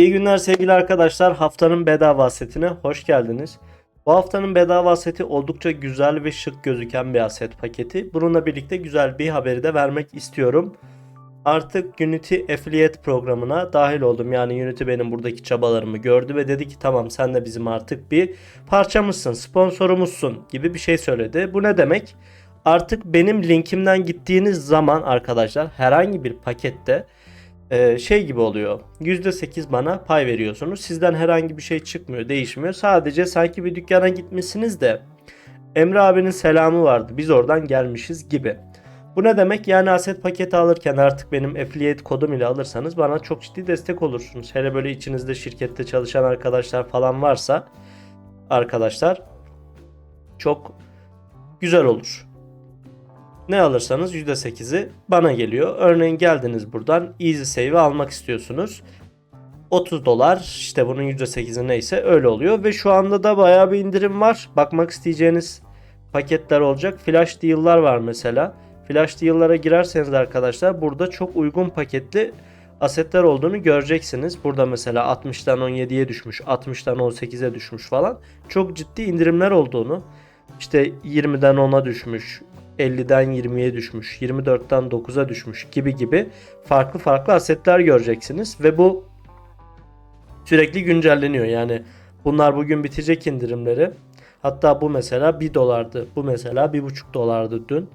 İyi günler sevgili arkadaşlar. Haftanın bedava setine hoş geldiniz. Bu haftanın bedava seti oldukça güzel ve şık gözüken bir aset paketi. Bununla birlikte güzel bir haberi de vermek istiyorum. Artık Unity Affiliate programına dahil oldum. Yani Unity benim buradaki çabalarımı gördü ve dedi ki tamam sen de bizim artık bir parçamızsın, sponsorumuzsun gibi bir şey söyledi. Bu ne demek? Artık benim linkimden gittiğiniz zaman arkadaşlar herhangi bir pakette e, şey gibi oluyor. %8 bana pay veriyorsunuz. Sizden herhangi bir şey çıkmıyor, değişmiyor. Sadece sanki bir dükkana gitmişsiniz de Emre abinin selamı vardı. Biz oradan gelmişiz gibi. Bu ne demek? Yani aset paketi alırken artık benim affiliate kodum ile alırsanız bana çok ciddi destek olursunuz. Hele böyle içinizde şirkette çalışan arkadaşlar falan varsa arkadaşlar çok güzel olur. Ne alırsanız %8'i bana geliyor. Örneğin geldiniz buradan Easy Save'i almak istiyorsunuz. 30 dolar işte bunun %8'i neyse öyle oluyor. Ve şu anda da bayağı bir indirim var. Bakmak isteyeceğiniz paketler olacak. Flash deal'lar var mesela. Flash deal'lara girerseniz arkadaşlar burada çok uygun paketli asetler olduğunu göreceksiniz. Burada mesela 60'tan 17'ye düşmüş, 60'tan 18'e düşmüş falan. Çok ciddi indirimler olduğunu, işte 20'den 10'a düşmüş, 50'den 20'ye düşmüş, 24'ten 9'a düşmüş gibi gibi farklı farklı asetler göreceksiniz ve bu sürekli güncelleniyor. Yani bunlar bugün bitecek indirimleri. Hatta bu mesela 1 dolardı. Bu mesela 1,5 dolardı dün.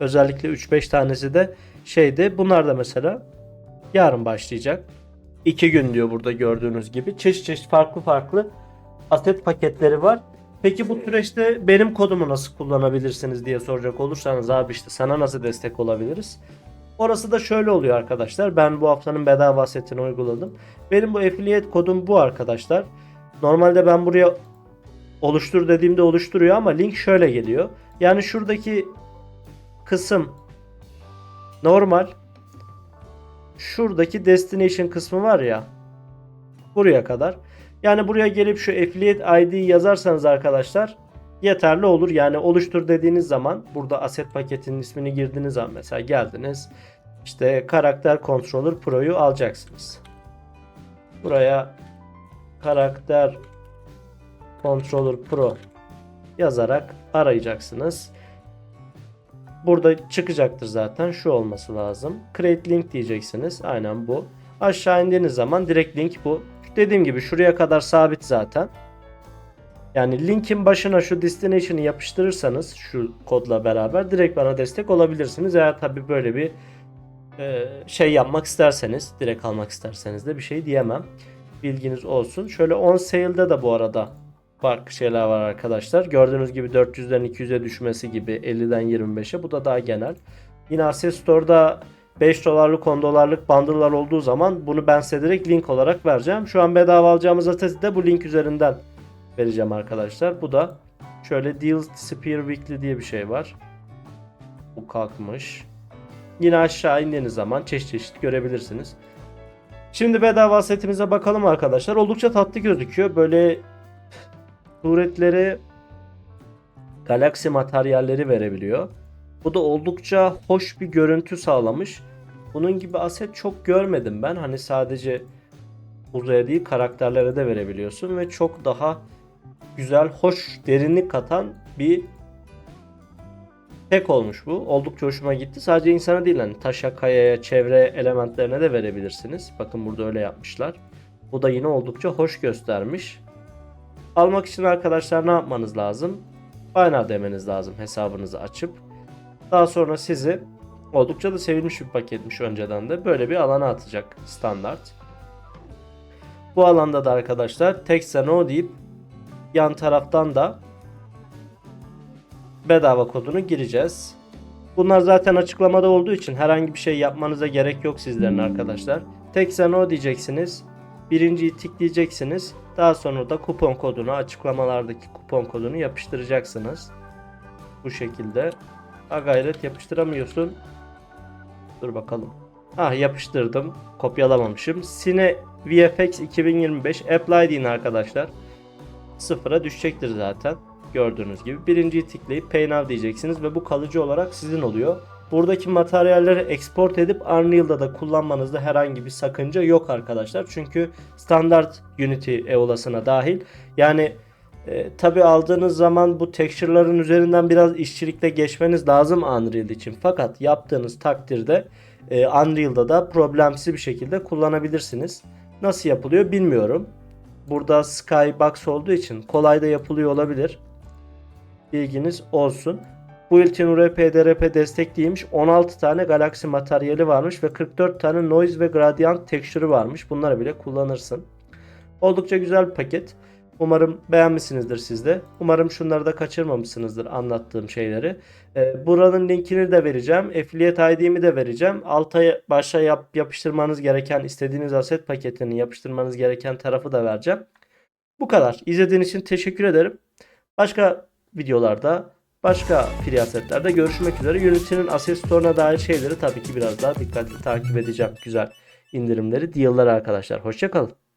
Özellikle 3-5 tanesi de şeydi. Bunlar da mesela yarın başlayacak. 2 gün diyor burada gördüğünüz gibi. Çeşit çeşit farklı farklı aset paketleri var. Peki bu süreçte benim kodumu nasıl kullanabilirsiniz diye soracak olursanız abi işte sana nasıl destek olabiliriz? Orası da şöyle oluyor arkadaşlar. Ben bu haftanın bedava setini uyguladım. Benim bu affiliate kodum bu arkadaşlar. Normalde ben buraya oluştur dediğimde oluşturuyor ama link şöyle geliyor. Yani şuradaki kısım normal. Şuradaki destination kısmı var ya. Buraya kadar. Yani buraya gelip şu affiliate ID'yi yazarsanız arkadaşlar yeterli olur. Yani oluştur dediğiniz zaman burada aset paketinin ismini girdiğiniz zaman mesela geldiniz. İşte karakter controller pro'yu alacaksınız. Buraya karakter controller pro yazarak arayacaksınız. Burada çıkacaktır zaten. Şu olması lazım. Create link diyeceksiniz. Aynen bu. Aşağı indiğiniz zaman direkt link bu. Dediğim gibi şuraya kadar sabit zaten. Yani linkin başına şu destination'ı yapıştırırsanız şu kodla beraber direkt bana destek olabilirsiniz. Eğer tabi böyle bir e, şey yapmak isterseniz, direkt almak isterseniz de bir şey diyemem. Bilginiz olsun. Şöyle on sale'de de bu arada farklı şeyler var arkadaşlar. Gördüğünüz gibi 400'den 200'e düşmesi gibi 50'den 25'e. Bu da daha genel. Yine Access Store'da 5 dolarlık 10 dolarlık bundle'lar olduğu zaman bunu ben size direkt link olarak vereceğim. Şu an bedava alacağımız atesi de bu link üzerinden vereceğim arkadaşlar. Bu da şöyle Deal Spear Weekly diye bir şey var. Bu kalkmış. Yine aşağı indiğiniz zaman çeşit çeşit görebilirsiniz. Şimdi bedava setimize bakalım arkadaşlar. Oldukça tatlı gözüküyor. Böyle suretleri galaksi materyalleri verebiliyor. Bu da oldukça hoş bir görüntü sağlamış. Bunun gibi aset çok görmedim ben. Hani sadece uzaya değil karakterlere de verebiliyorsun ve çok daha güzel, hoş, derinlik katan bir tek olmuş bu. Oldukça hoşuma gitti. Sadece insana değil hani taşa, kayaya, çevre elementlerine de verebilirsiniz. Bakın burada öyle yapmışlar. Bu da yine oldukça hoş göstermiş. Almak için arkadaşlar ne yapmanız lazım? Baynar demeniz lazım hesabınızı açıp. Daha sonra sizi oldukça da sevilmiş bir paketmiş önceden de böyle bir alana atacak standart. Bu alanda da arkadaşlar Texan no deyip yan taraftan da bedava kodunu gireceğiz. Bunlar zaten açıklamada olduğu için herhangi bir şey yapmanıza gerek yok sizlerin arkadaşlar. Texan no diyeceksiniz. Birinciyi tıklayacaksınız. Daha sonra da kupon kodunu açıklamalardaki kupon kodunu yapıştıracaksınız. Bu şekilde. Ha gayret yapıştıramıyorsun. Dur bakalım. Ah yapıştırdım. Kopyalamamışım. Cine VFX 2025 Apply deyin arkadaşlar. Sıfıra düşecektir zaten. Gördüğünüz gibi. Birinciyi tıklayıp Pay Now diyeceksiniz ve bu kalıcı olarak sizin oluyor. Buradaki materyalleri export edip Unreal'da da kullanmanızda herhangi bir sakınca yok arkadaşlar. Çünkü standart Unity EOLA'sına dahil. Yani e, tabi aldığınız zaman bu texture'ların üzerinden biraz işçilikle geçmeniz lazım Unreal için. Fakat yaptığınız takdirde e, Unreal'da da problemsiz bir şekilde kullanabilirsiniz. Nasıl yapılıyor bilmiyorum. Burada Skybox olduğu için kolay da yapılıyor olabilir. Bilginiz olsun. Bu iltin URPDRP destekliymiş. 16 tane galaksi materyali varmış ve 44 tane noise ve gradient texture'ı varmış. Bunları bile kullanırsın. Oldukça güzel bir paket. Umarım beğenmişsinizdir siz de. Umarım şunları da kaçırmamışsınızdır anlattığım şeyleri. Ee, buranın linkini de vereceğim. Affiliate ID'mi de vereceğim. Alta başa yap, yapıştırmanız gereken istediğiniz aset paketini yapıştırmanız gereken tarafı da vereceğim. Bu kadar. İzlediğiniz için teşekkür ederim. Başka videolarda başka free assetlerde görüşmek üzere. Unity'nin Asset Store'una dair şeyleri tabii ki biraz daha dikkatli takip edeceğim. Güzel indirimleri, deal'ları arkadaşlar. Hoşçakalın.